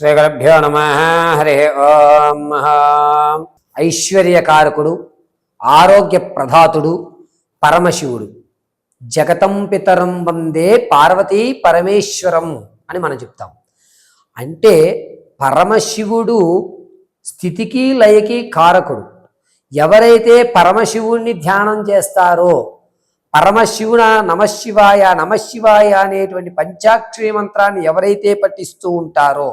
శ్రీగరభ్యో నమ. హరి ఓం ఐశ్వర్యకారకుడు ఆరోగ్య ప్రధాతుడు పరమశివుడు. జగతం పితరం వందే పార్వతీ పరమేశ్వరం అని మనం చెప్తాం. అంటే పరమశివుడు స్థితికి లయకి కారకుడు. ఎవరైతే పరమశివుణ్ణి ధ్యానం చేస్తారో పరమశివున నమశివాయ నమశివాయ అనేటువంటి పంచాక్షరి మంత్రాన్ని ఎవరైతే పఠిస్తూ ఉంటారో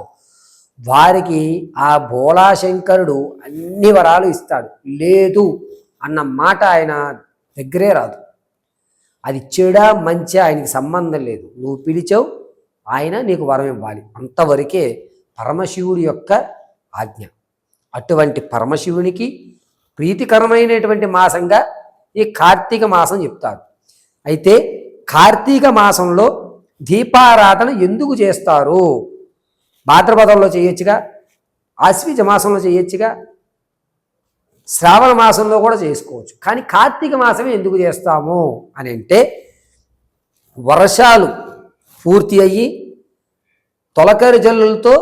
వారికి ఆ భోళాశంకరుడు అన్ని వరాలు ఇస్తాడు. లేదు అన్న మాట ఆయన దగ్గరే రాదు. అది చెడా మంచి ఆయనకి సంబంధం లేదు. నువ్వు పిలిచావు ఆయన నీకు వరం ఇవ్వాలి. అంతవరకే పరమశివుడి యొక్క ఆజ్ఞ. అటువంటి పరమశివునికి ప్రీతికరమైనటువంటి మాసంగా ఈ కార్తీక మాసం చెప్తారు. అయితే కార్తీక మాసంలో దీపారాధన ఎందుకు చేస్తారు? భాద్రపదంలో చేయొచ్చుగా ఆశ్వీజ మాసంలో చేయొచ్చుగా శ్రావణ మాసంలో కూడా చేసుకోవచ్చు. కానీ కార్తీక మాసమే ఎందుకు చేస్తాము అని అంటే వర్షాలు పూర్తి అయ్యి తొలకరి జల్లులతో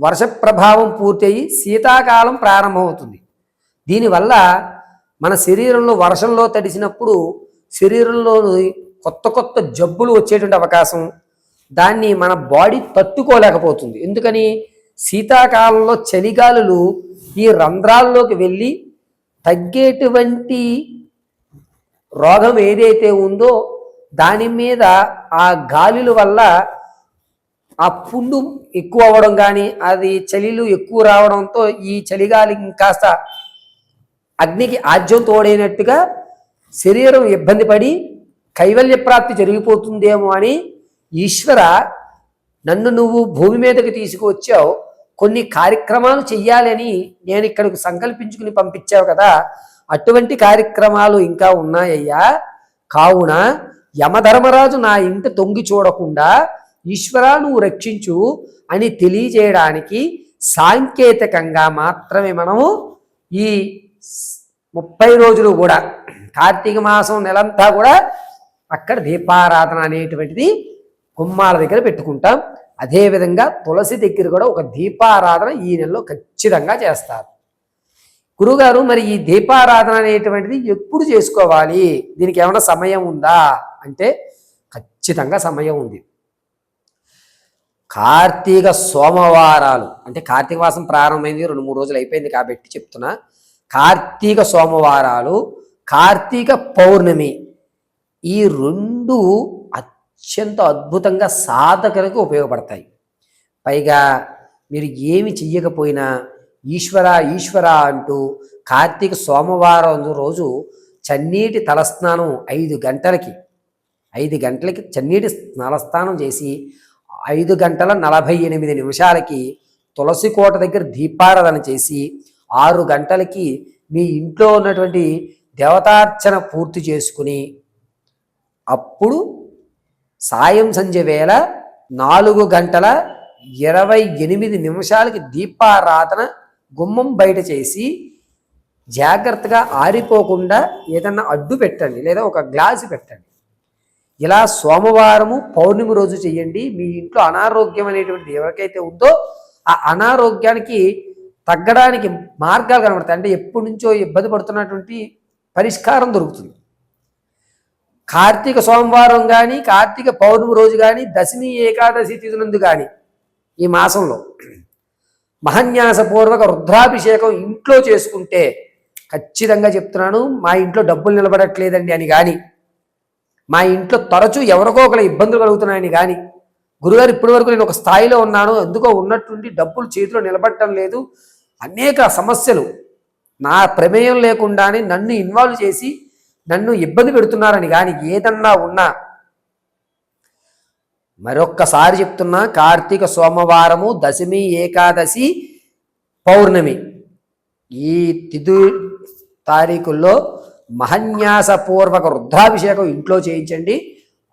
వర్ష ప్రభావం పూర్తి అయ్యి శీతాకాలం ప్రారంభమవుతుంది. దీనివల్ల మన శరీరంలో వర్షంలో తడిసినప్పుడు శరీరంలోని కొత్త కొత్త జబ్బులు వచ్చేటువంటి అవకాశం దాన్ని మన బాడీ తట్టుకోలేకపోతుంది. ఎందుకని? శీతాకాలంలో చలిగాలులు ఈ రంధ్రాల్లోకి వెళ్ళి తగ్గేటువంటి రోగం ఏదైతే ఉందో దాని మీద ఆ గాలుల వల్ల ఆ పుండు ఎక్కువ అవ్వడం కానీ అది చలిలు ఎక్కువ రావడంతో ఈ చలిగాలి కాస్త అగ్నికి ఆజ్యం తోడైనట్టుగా శరీరం ఇబ్బంది పడి కైవల్య ప్రాప్తి జరిగిపోతుందేమో అని ఈశ్వర నన్ను నువ్వు భూమి మీదకి తీసుకువచ్చావు. కొన్ని కార్యక్రమాలు చెయ్యాలని నేను ఇక్కడికి సంకల్పించుకుని పంపించావు కదా. అటువంటి కార్యక్రమాలు ఇంకా ఉన్నాయ్యా? కావున యమధర్మరాజు నా ఇంటి తొంగి చూడకుండా ఈశ్వరా నువ్వు రక్షించు అని తెలియజేయడానికి సాంకేతికంగా మాత్రమే మనము ఈ ముప్పై రోజులు కూడా కార్తీక మాసం నెలంతా కూడా అక్కడ దీపారాధన అనేటువంటిది కుమ్మాల దగ్గర పెట్టుకుంటాం. అదేవిధంగా తులసి దగ్గర కూడా ఒక దీపారాధన ఈ నెలలో ఖచ్చితంగా చేస్తారు. గురుగారు మరి ఈ దీపారాధన అనేటువంటిది ఎప్పుడు చేసుకోవాలి? దీనికి ఏమైనా సమయం ఉందా? అంటే ఖచ్చితంగా సమయం ఉంది. కార్తీక సోమవారాలు. అంటే కార్తీక మాసం ప్రారంభమైంది రెండు మూడు రోజులు అయిపోయింది కాబట్టి చెప్తున్నా. కార్తీక సోమవారాలు కార్తీక పౌర్ణమి ఈ రెండు అత్యంత అద్భుతంగా సాధకులకు ఉపయోగపడతాయి. పైగా మీరు ఏమి చెయ్యకపోయినా ఈశ్వర ఈశ్వర అంటూ కార్తీక సోమవారం రోజు చన్నీటి తలస్నానం ఐదు గంటలకి ఐదు గంటలకి చన్నీటి తలస్నానం చేసి ఐదు గంటల నలభై ఎనిమిది నిమిషాలకి తులసి కోట దగ్గర దీపారాధన చేసి ఆరు గంటలకి మీ ఇంట్లో ఉన్నటువంటి దేవతార్చన పూర్తి చేసుకుని అప్పుడు సాయం సంధ్య వేళ నాలుగు గంటల ఇరవై ఎనిమిది నిమిషాలకి దీపారాధన గుమ్మం బయట చేసి జాగ్రత్తగా ఆరిపోకుండా ఏదన్నా అడ్డు పెట్టండి లేదా ఒక గ్లాసు పెట్టండి. ఇలా సోమవారము పౌర్ణమి రోజు చేయండి. మీ ఇంట్లో అనారోగ్యం అనేటువంటిది ఎవరికైతే ఉందో ఆ అనారోగ్యానికి తగ్గడానికి మార్గాలు కనబడతాయి. అంటే ఎప్పటి నుంచో ఇబ్బంది పడుతున్నటువంటి పరిష్కారం దొరుకుతుంది. కార్తీక సోమవారం కానీ కార్తీక పౌర్ణమి రోజు కానీ దశమి ఏకాదశి తిథులందు కానీ ఈ మాసంలో మహన్యాసపూర్వక రుద్రాభిషేకం ఇంట్లో చేసుకుంటే ఖచ్చితంగా చెప్తున్నాను మా ఇంట్లో డబ్బులు నిలబడట్లేదండి అని కానీ మా ఇంట్లో తరచూ ఎవరికో ఒకళ్ళ ఇబ్బందులు కలుగుతున్నాయని కానీ గురుగారు ఇప్పటి వరకు నేను ఒక స్థాయిలో ఉన్నాను ఎందుకో ఉన్నట్టుండి డబ్బులు చేతిలో నిలబడటం లేదు. అనేక సమస్యలు నా ప్రమేయం లేకుండానే నన్ను ఇన్వాల్వ్ చేసి నన్ను ఇబ్బంది పెడుతున్నారని కానీ ఏదన్నా ఉన్నా. మరొక్కసారి చెప్తున్నా కార్తీక సోమవారము దశమి ఏకాదశి పౌర్ణమి. ఈ తిథు తారీఖుల్లో మహన్యాసపూర్వక రుద్రాభిషేకం ఇంట్లో చేయించండి.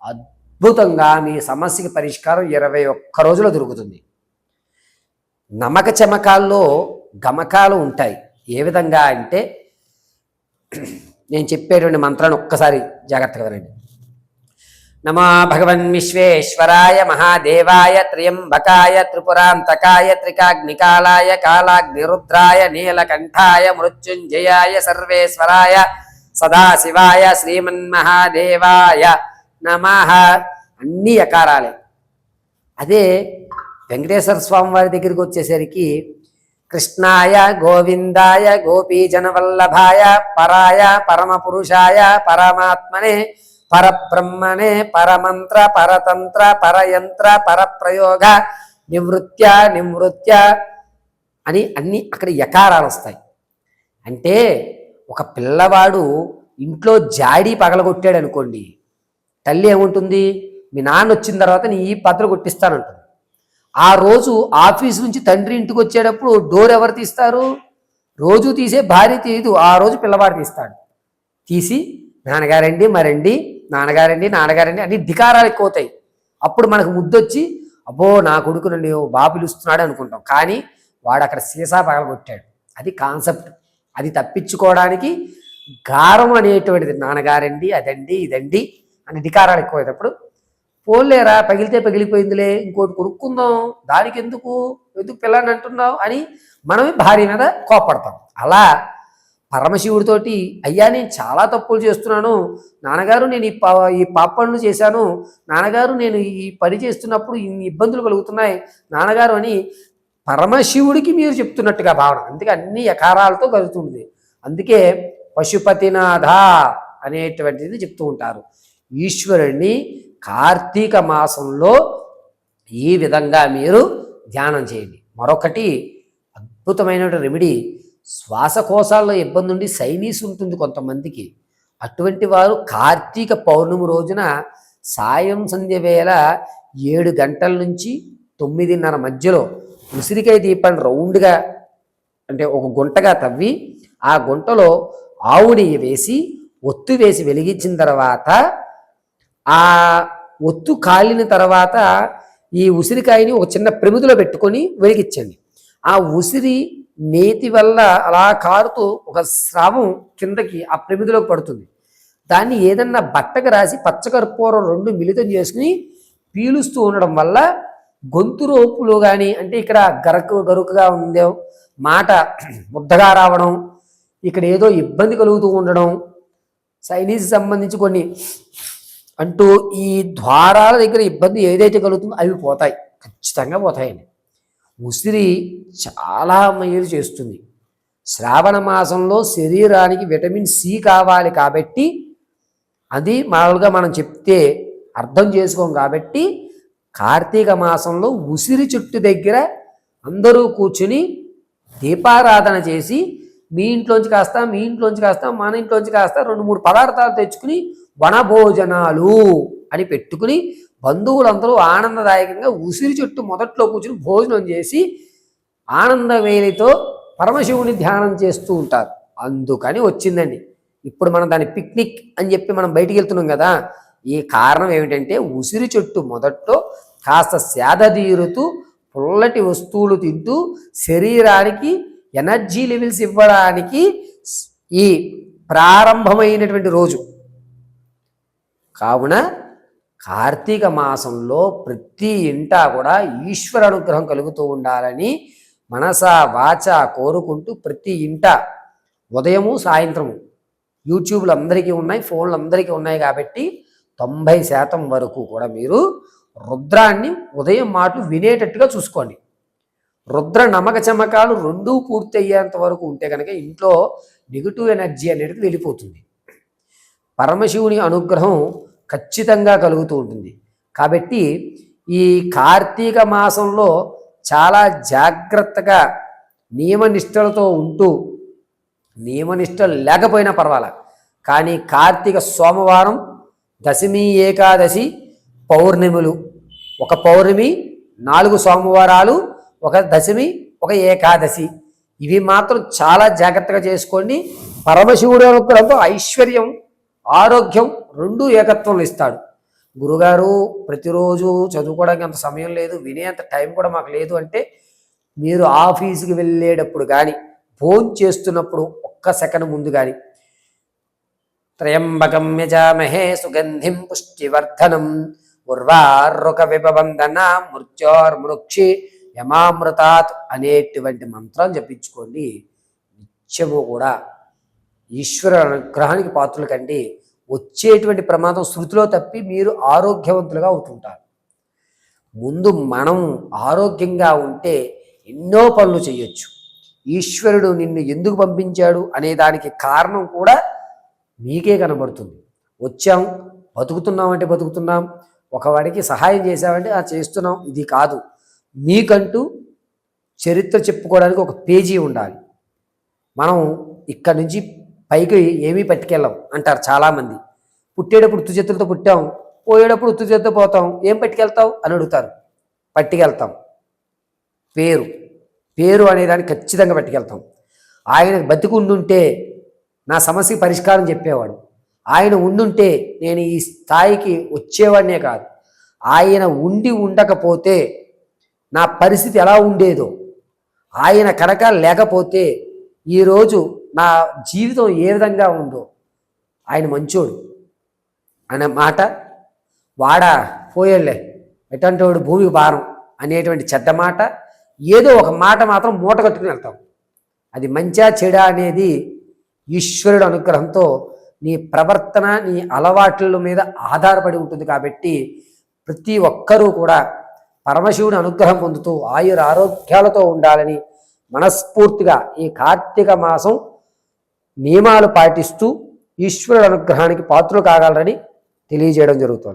అద్భుతంగా మీ సమస్యకి పరిష్కారం ఇరవై ఒక్క రోజులో దొరుకుతుంది. నమక చమకాల్లో గమకాలు ఉంటాయి. ఏ విధంగా అంటే నేను చెప్పేటువంటి మంత్రాన్ని ఒక్కసారి జాగ్రత్తగా వినండి. నమో భగవన్ విశ్వేశ్వరాయ మహాదేవాయ త్ర్యంబకాయ త్రిపురాంతకాయ త్రికాగ్నికాలాయ కాలాగ్నిరుద్రాయ నీలకంఠాయ మృత్యుంజయాయ సర్వేశ్వరాయ సదాశివాయ శ్రీమన్మహాదేవాయ నమ. అన్ని అకారాలే అదే వెంకటేశ్వర స్వామి వారి దగ్గరికి వచ్చేసరికి కృష్ణాయ గోవిందాయ గోపీజనవల్లభాయ పరాయ పరమపురుషాయ పరమాత్మనే పరబ్రహ్మణే పరమంత్ర పరతంత్ర పరయంత్ర పరప్రయోగ నివృత్య నివృత్య అని అన్ని అక్కడ యకారాలు వస్తాయి. అంటే ఒక పిల్లవాడు ఇంట్లో జాడీ పగలగొట్టాడు అనుకోండి తల్లి ఏముంటుంది? మీ నాన్న వచ్చిన తర్వాత నీ ఈ పత్ర కొట్టిస్తానంటుంది. ఆ రోజు ఆఫీస్ నుంచి తండ్రి ఇంటికి వచ్చేటప్పుడు డోర్ ఎవరు తీస్తారు? రోజు తీసే భార్య తీయదు. ఆ రోజు పిల్లవాడు తీస్తాడు. తీసి నాన్నగారండి మరండి నాన్నగారండి నాన్నగారండి అన్ని ధికారాలు ఎక్కువ అవుతాయి అప్పుడు మనకు ముద్దొచ్చి అబ్బో నా కొడుకు నన్ను బాబు పిలుస్తున్నాడు అనుకుంటాం. కానీ వాడు అక్కడ సీసా పగలగొట్టాడు. అది కాన్సెప్ట్. అది తప్పించుకోవడానికి గారం అనేటువంటిది నాన్నగారండి అదండి ఇదండి అని ధికారాలు ఎక్కువైనప్పుడు పోలేరా పగిలితే పగిలిపోయిందిలే. ఇంకోటి కొనుక్కుందాం. దానికి ఎందుకు ఎందుకు పిల్లని అంటున్నావు? అని మనమే భార్య మీద కోపడతాం. అలా పరమశివుడితోటి అయ్యా నేను చాలా తప్పులు చేస్తున్నాను. నాన్నగారు నేను ఈ పా ఈ పాపలను చేశాను. నాన్నగారు నేను ఈ పని చేస్తున్నప్పుడు ఇన్ని ఇబ్బందులు కలుగుతున్నాయి. నాన్నగారు అని పరమశివుడికి మీరు చెప్తున్నట్టుగా భావన. అందుకే అన్ని యకారాలతో కలుగుతుంది. అందుకే పశుపతినాథ అనేటువంటిది చెప్తూ ఉంటారు. ఈశ్వరుణ్ణి కార్తీక మాసంలో ఈ విధంగా మీరు ధ్యానం చేయండి. మరొకటి అద్భుతమైన రెమెడీ శ్వాసకోశాల్లో ఇబ్బంది ఉండి సైనీస్ ఉంటుంది కొంతమందికి. అటువంటి వారు కార్తీక పౌర్ణమి రోజున సాయం సంధ్య వేళ ఏడు గంటల నుంచి తొమ్మిదిన్నర మధ్యలో ఉసిరికాయ దీపాన్ని రౌండ్గా అంటే ఒక గుంటగా తవ్వి ఆ గుంటలో ఆవు నెయ్యి వేసి ఒత్తు వేసి వెలిగించిన తర్వాత ఆ ఒత్తు కాలిన తర్వాత ఈ ఉసిరికాయని ఒక చిన్న ప్రమిదిలో పెట్టుకొని వెలిగించండి. ఆ ఉసిరి నేతి వల్ల అలా కారుతూ ఒక స్రావం కిందకి ఆ ప్రమిదిలోకి పడుతుంది. దాన్ని ఏదన్నా బట్టకు రాసి పచ్చకర్పూరం రెండు మిళితం చేసుకుని పీలుస్తూ ఉండడం వల్ల గొంతు రోపులు కానీ అంటే ఇక్కడ గరకు గరుకుగా ఉండే మాట ముద్దగా రావడం ఇక్కడ ఏదో ఇబ్బంది కలుగుతూ ఉండడం చైనీస్ సంబంధించి కొన్ని అంటూ ఈ ద్వారాల దగ్గర ఇబ్బంది ఏదైతే కలుగుతుందో అవి పోతాయి. ఖచ్చితంగా పోతాయండి. ఉసిరి చాలా మేలు చేస్తుంది. శ్రావణ మాసంలో శరీరానికి విటమిన్ సి కావాలి కాబట్టి అది మామూలుగా మనం చెప్తే అర్థం చేసుకోం కాబట్టి కార్తీక మాసంలో ఉసిరి చెట్టు దగ్గర అందరూ కూర్చుని దీపారాధన చేసి మీ ఇంట్లోంచి కాస్త మీ ఇంట్లోంచి కాస్త మన ఇంట్లోంచి కాస్త రెండు మూడు పదార్థాలు తెచ్చుకుని వనభోజనాలు అని పెట్టుకుని బంధువులందరూ ఆనందదాయకంగా ఉసిరి చెట్టు మొదట్లో కూర్చుని భోజనం చేసి ఆనందవేలితో పరమశివుని ధ్యానం చేస్తూ ఉంటారు. అందుకని వచ్చిందండి. ఇప్పుడు మనం దాని పిక్నిక్ అని చెప్పి మనం బయటికి వెళ్తున్నాం కదా ఈ కారణం ఏమిటంటే ఉసిరి చెట్టు మొదట్లో కాస్త సేదదీరుతూ పుల్లటి వస్తువులు తింటూ శరీరానికి ఎనర్జీ లెవెల్స్ ఇవ్వడానికి ఈ ప్రారంభమైనటువంటి రోజు. కావున కార్తీక మాసంలో ప్రతి ఇంటా కూడా ఈశ్వర అనుగ్రహం కలుగుతూ ఉండాలని మనస వాచ కోరుకుంటూ ప్రతి ఇంట ఉదయము సాయంత్రము యూట్యూబ్లు అందరికీ ఉన్నాయి ఫోన్లు అందరికీ ఉన్నాయి కాబట్టి తొంభై శాతం వరకు కూడా మీరు రుద్రాన్ని ఉదయం మాటలు వినేటట్టుగా చూసుకోండి. రుద్ర నమక చమకాలు రెండూ పూర్తి అయ్యేంత వరకు ఉంటే కనుక ఇంట్లో నెగిటివ్ ఎనర్జీ అనేది వెళ్ళిపోతుంది. పరమశివుని అనుగ్రహం ఖచ్చితంగా కలుగుతూ ఉంటుంది. కాబట్టి ఈ కార్తీక మాసంలో చాలా జాగ్రత్తగా నియమనిష్టలతో ఉంటూ నియమనిష్టలు లేకపోయినా పర్వాలా. కానీ కార్తీక సోమవారం దశమి ఏకాదశి పౌర్ణిములు. ఒక పౌర్ణమి నాలుగు సోమవారాలు ఒక దశమి ఒక ఏకాదశి. ఇవి మాత్రం చాలా జాగ్రత్తగా చేసుకోండి. పరమశివుడు అనుగ్రహంతో ఐశ్వర్యం ఆరోగ్యం రెండు ఏకత్వంలో ఇస్తాడు. గురుగారు ప్రతిరోజు చదువుకోవడానికి అంత సమయం లేదు వినే అంత టైం కూడా మాకు లేదు అంటే మీరు ఆఫీస్కి వెళ్ళేటప్పుడు కానీ ఫోన్ చేస్తున్నప్పుడు ఒక్క సెకండ్ ముందు కానీ త్రయంబకం యజామహే సుగంధిం పుష్టివర్ధనం ఉర్వారుక విభవందన మృత్యోర్మృక్షి యమామృతాత్ అనేటువంటి మంత్రం జపించుకోండి. నిత్యము కూడా ఈశ్వర అనుగ్రహానికి పాత్రలు కండి. వచ్చేటువంటి ప్రమాదం శృతిలో తప్పి మీరు ఆరోగ్యవంతులుగా అవుతుంటారు. ముందు మనం ఆరోగ్యంగా ఉంటే ఎన్నో పనులు చేయొచ్చు. ఈశ్వరుడు నిన్ను ఎందుకు పంపించాడు అనే దానికి కారణం కూడా మీకే కనబడుతుంది. వచ్చాం బతుకుతున్నాం అంటే బతుకుతున్నాం. ఒకవాడికి సహాయం చేసామంటే ఆ చేస్తున్నాం ఇది కాదు. మీకంటూ చరిత్ర చెప్పుకోవడానికి ఒక పేజీ ఉండాలి. మనం ఇక్కడి నుంచి పైకి ఏమీ పట్టుకెళ్ళాం అంటారు చాలామంది. పుట్టేటప్పుడు ఉత్తు చేతులతో పుట్టాం పోయేటప్పుడు ఉత్తు చేతితో పోతాం ఏం పట్టుకెళ్తావు అని అడుగుతారు. పట్టుకెళ్తాం. పేరు. పేరు అనేదాన్ని ఖచ్చితంగా పట్టుకెళ్తాం. ఆయన బతికి ఉండుంటే నా సమస్యకి పరిష్కారం చెప్పేవాడు. ఆయన ఉండుంటే నేను ఈ స్థాయికి వచ్చేవాడినే కాదు. ఆయన ఉండి ఉండకపోతే నా పరిస్థితి ఎలా ఉండేదో ఆయన కనుక లేకపోతే ఈరోజు నా జీవితం ఏ విధంగా ఉందో ఆయన మంచోడు. అనే మాట వాడా పోయేళ్ళే ఎటువంటి వాడు భూమికి భారం అనేటువంటి చెడ్డ మాట ఏదో ఒక మాట మాత్రం మూట కట్టుకుని వెళ్తాం అది మంచా చెడా అనేది ఈశ్వరుడు అనుగ్రహంతో నీ ప్రవర్తన నీ అలవాట్ల మీద ఆధారపడి ఉంటుంది కాబట్టి ప్రతి ఒక్కరూ కూడా పరమశివుని అనుగ్రహం పొందుతూ ఆయుర ఆరోగ్యాలతో ఉండాలని మనస్ఫూర్తిగా ఈ కార్తీక మాసం నియమాలు పాటిస్తూ ఈశ్వరుడు అనుగ్రహానికి పాత్రలు కాగలరని తెలియజేయడం జరుగుతుంది.